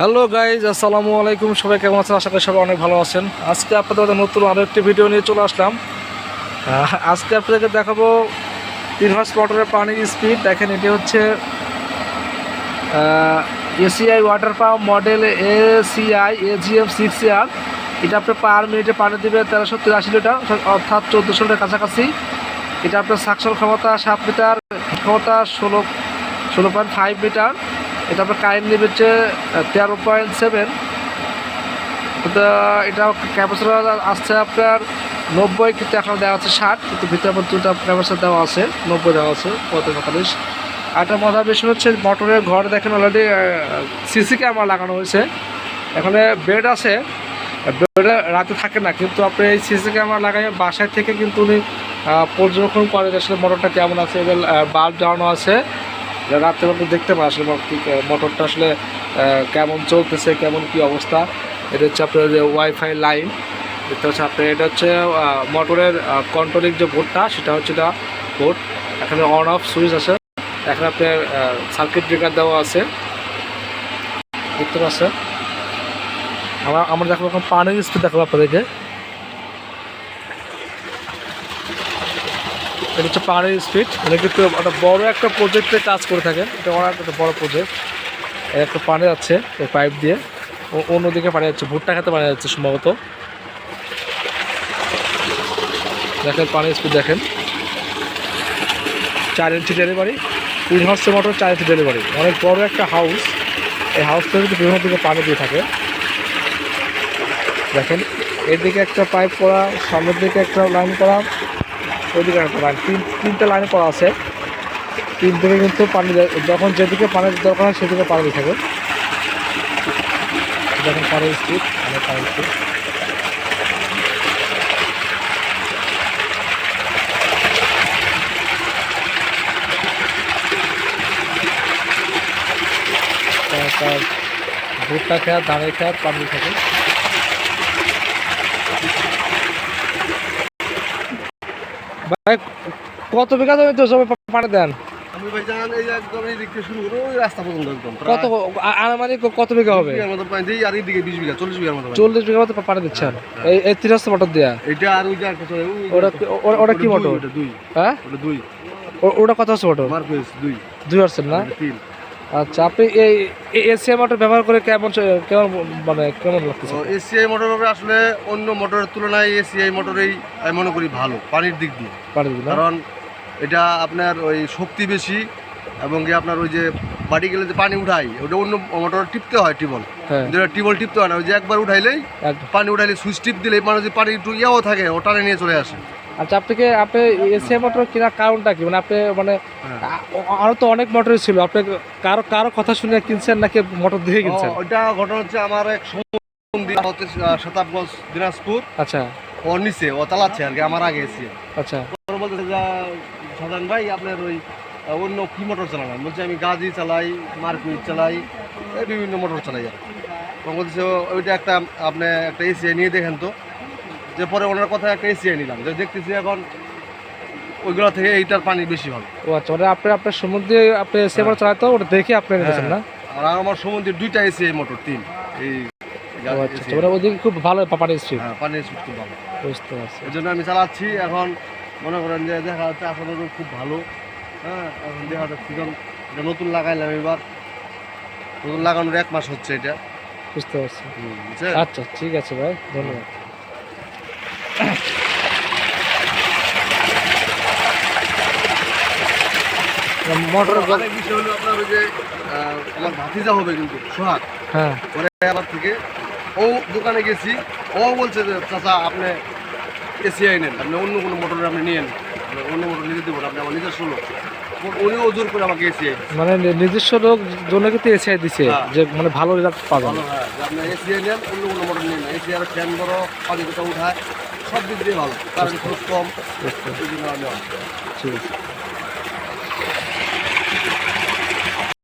Hello guys আসসালামু আলাইকুম সবাই কেমন আছেন? আশা করি সবাই অনেক ভালো আছেন। আজকে আপনাদের নতুন আরও একটি ভিডিও নিয়ে চলে আসলাম। আজকে আপনাদেরকে দেখাবো তিন হর্স মোটরের পানির স্পিড দেখেন, এটি হচ্ছে ACI water pump model ACI AGM six আর এটা আপনার পার মিনিটে পানি দিবে তেরোশো তিরাশি লিটার, অর্থাৎ চোদ্দোশো লিটার কাছাকাছি। এটা আপনার সাকশন ক্ষমতা সাত মিটার ক্ষমতা ষোলো ষোলো পয়েন্ট ফাইভ মিটার এটা আপনার কারেন্ট নেবে হচ্ছে তেরো পয়েন্ট সেভেন এটা ক্যাপাসিটার আসছে আপনার নব্বই, কিন্তু এখন দেওয়া আছে ষাট, কিন্তু ভিতরে দুটা ক্যাপাসিটার দেওয়া আছে, নব্বই দেওয়া আছে, পঁয়তাল্লিশ। আর একটা মজার বিষয় হচ্ছে মোটরের ঘর দেখেন অলরেডি সিসি ক্যামেরা লাগানো হয়েছে। এখানে বেড আছে বেডে রাতে থাকে না, কিন্তু আপনি এই সিসি ক্যামেরা লাগাই বাসায় থেকে কিন্তু উনি পর্যবেক্ষণ করে আসলে মোটরটা কেমন আছে এবার বাল্ব জ্বালানো আছে। রাত্রে মধ্যে দেখতে পাই আসলে মোট- মোটরটা আসলে কেমন চলতেছে, কেমন কি অবস্থা, এটা হচ্ছে আপনার যে ওয়াইফাই লাইন দেখতে হচ্ছে আপনার এটা হচ্ছে মোটরের কন্ট্রোলিং যে বোর্ডটা সেটা হচ্ছে এটা বোর্ড এখানে অন অফ সুইচ আছে, এখানে আপনার সার্কিট ব্রেকার দেওয়া আছে, দেখতে পাচ্ছেন? আমরা আমরা দেখো এখন পানির স্পিড দেখাবো আপনাদেরকে। এটা হচ্ছে পাহাড়ের স্পিড মানে কিন্তু একটা বড় একটা প্রজেক্টে কাজ করে থাকেন। এটা অনেক একটা বড় প্রজেক্ট একটা পানি যাচ্ছে এই পাইপ দিয়ে। ও অন্যদিকে পানি যাচ্ছে, ভুট্টা খেতে পানি যাচ্ছে সম্ভবত। দেখেন পানির স্পিড দেখেন। চার ইঞ্চি ডেলিভারি তিন হাউসের মোটর চার ইঞ্চি ডেলিভারি অনেক বড় একটা হাউস এই হাউসটা কিন্তু বিভিন্ন দিকে পানি দিয়ে থাকে। দেখেন, এদিকে একটা পাইপ করা, সামনের দিকে একটা লাইন করা। ওইদিকে একটা তিন তিনটা লাইন করা আছে। তিন দিকে কিন্তু পানি যখন যেদিকে পানির দরকার হয় সেদিকে পানি থাকে। দেখেন পানির স্পিড অনেক পানির স্পিড ভুট্টা খেয়ার ধানের খেয়ার পানি থাকে। ভাই কত বিঘা জমি পানি দেন? আমি ভাই জান এই একদম এই দিক শুরু করে ওই রাস্তা পর্যন্ত একদম কত আনুমানিক কত বিঘা হবে? মতো আর এই দিকে বিশ বিঘা চল্লিশ বিঘার মতো পানি। চল্লিশ বিঘা মতো পানি দিচ্ছেন। এই এই তিরাশ মোটর দেয়া? এটা আর ওই যে একটা চলে, ওটা ওটা কি মোটর? ওটা দুই। হ্যাঁ? ওটা দুই। ওটা কত আছে মোটর? মার্কেস দুই। দুই না? তিন। আচ্ছা আপনি এই এসিআই মোটর ব্যবহার করে কেমন কেমন মানে কেমন লাগতেছে? এসিআই মোটর আসলে অন্য মোটরের তুলনায় এসিআই মোটরেই আমি মনে করি ভালো পানির দিক দিয়ে। পানি দিন কারণ এটা আপনার ওই শক্তি বেশি এবং কি আপনার ওই যে বাড়ি গেলে যে পানি উঠাই ওটা অন্য মোটর টিপতে হয় টিবল। হ্যাঁ। কিন্তু এটা টিবল টিপতে হয় না ওই যে একবার উঠাইলেই। পানি উঠাইলে সুইচ টিপ দিলে মানে যে পানি একটু ইয়াও থাকে ও টানে নিয়ে চলে আসে। আচ্ছা আপনাকে আপনি এসিআই মোটর কেনার কারণটা কি? মানে আপনি মানে হ্যাঁ। আরও তো অনেক মোটরই ছিল। আপনি কারও কারও কথা শুনে কিনছেন নাকি মোটর দেখে কিনছেন? ও, ওটা ঘটনা হচ্ছে আমার এক হচ্ছে শতাবগঞ্জ দিনাজপুর। আচ্ছা। ওর নিচে ও চালাচ্ছে আর কি আমার আগে এসে। আচ্ছা। ওর বলতেছে যে সাধারণ ভাই আপনার ওই অন্য কি মোটর চালান বলছে আমি গাজি চালাই মারকুইট চালাই এই বিভিন্ন মোটর চালাই আর বলছে ওইটা একটা আপনি একটা এসিআই নিয়ে দেখেন তো। যে পরে ওনার কথা একটা এসিআই নিলাম। যে দেখতেছি এখন ওইগুলো থেকে এইটার পানি বেশি ভালো ও আচ্ছা মানে আপনি আপনার সমুদ্রে আপনি এসিআই মোটর চালাতে ওটা দেখে আপনি নিয়েছেন না? আর আমার সমুদ্রে দুইটা এসিআই মোটর তিন। এই ও আচ্ছা আচ্ছা ওদিকে খুব ভালো পানি স্ট্রিট হ্যাঁ পানির স্পিড খুব ভালো। বুঝতে পারছি। এই জন্য আমি চালাচ্ছি এখন মনে করেন যে দেখা যাচ্ছে আসলে খুব ভালো। হ্যাঁ এখন দেখা যাচ্ছে নতুন লাগাইলাম এবার। নতুন লাগানোর এক মাস হচ্ছে এটা। বুঝতে পারছি। আচ্ছা ঠিক আছে ভাই ধন্যবাদ। মোটর বিষয় হলো আপনার ওই যে আমার ভাতিজা হবে কিন্তু সোহাগ। হ্যাঁ। পরে আবার থেকে ও দোকানে গেছি ও বলছে যে চাচা আপনি এসি নেন আপনি অন্য কোনো মোটর আপনি নিয়ে আপনি অন্য মোটর নিতে দেবো আপনি আমার নিজের লোক। ও- উনিও জোর করে আমাকে এসে মানে নিজস্ব লোক জন্য কিন্তু এসিআই দিছে হ্যাঁ। যে মানে ভালো রেজাল্ট পাবেন আপনি এসিআই নেন অন্য কোনো মোটর নিন এসিআর ফ্যান বড় পানি কোটা উঠায় সব দিক দিয়ে ভালো। কারণ খরচ কম। নেওয়া। ঠিক আছে।